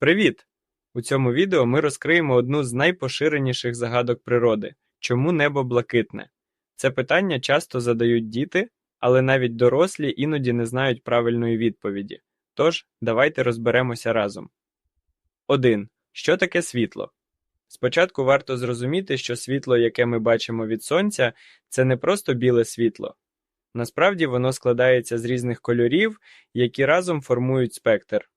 Привіт! У цьому відео ми розкриємо одну з найпоширеніших загадок природи чому небо блакитне? Це питання часто задають діти, але навіть дорослі іноді не знають правильної відповіді. Тож, давайте розберемося разом. 1. Що таке світло? Спочатку варто зрозуміти, що світло, яке ми бачимо від сонця, це не просто біле світло. Насправді воно складається з різних кольорів, які разом формують спектр.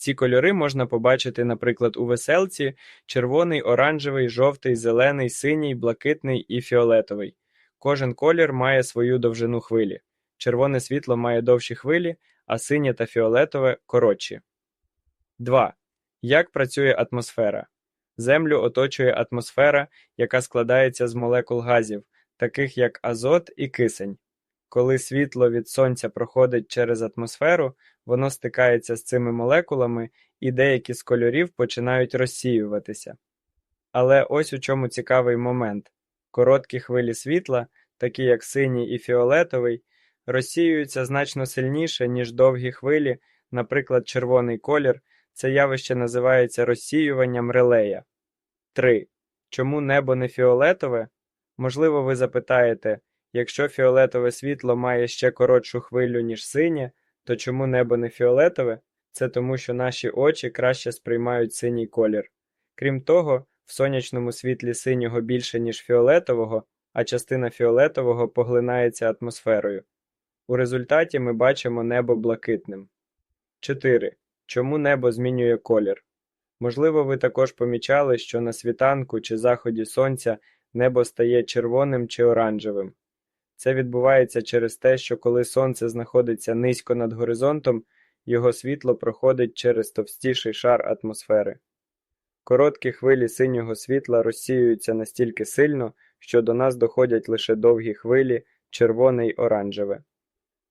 Ці кольори можна побачити, наприклад, у веселці: червоний, оранжевий, жовтий, зелений, синій, блакитний і фіолетовий. Кожен колір має свою довжину хвилі. Червоне світло має довші хвилі, а синє та фіолетове коротші. 2. Як працює атмосфера? Землю оточує атмосфера, яка складається з молекул газів, таких як азот і кисень. Коли світло від сонця проходить через атмосферу, воно стикається з цими молекулами, і деякі з кольорів починають розсіюватися. Але ось у чому цікавий момент: короткі хвилі світла, такі як синій і фіолетовий, розсіюються значно сильніше, ніж довгі хвилі, наприклад, червоний колір. Це явище називається розсіюванням релея. 3. Чому небо не фіолетове? Можливо, ви запитаєте, якщо фіолетове світло має ще коротшу хвилю, ніж синє, то чому небо не фіолетове? Це тому, що наші очі краще сприймають синій колір. Крім того, в сонячному світлі синього більше, ніж фіолетового, а частина фіолетового поглинається атмосферою. У результаті ми бачимо небо блакитним. 4. Чому небо змінює колір? Можливо, ви також помічали, що на світанку чи заході сонця небо стає червоним чи оранжевим. Це відбувається через те, що коли сонце знаходиться низько над горизонтом, його світло проходить через товстіший шар атмосфери. Короткі хвилі синього світла розсіюються настільки сильно, що до нас доходять лише довгі хвилі червоне й оранжеве.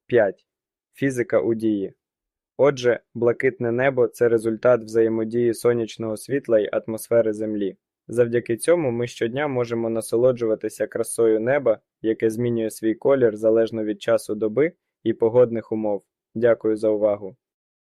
5. Фізика у дії. Отже, блакитне небо це результат взаємодії сонячного світла й атмосфери Землі. Завдяки цьому ми щодня можемо насолоджуватися красою неба, яке змінює свій колір залежно від часу доби і погодних умов. Дякую за увагу!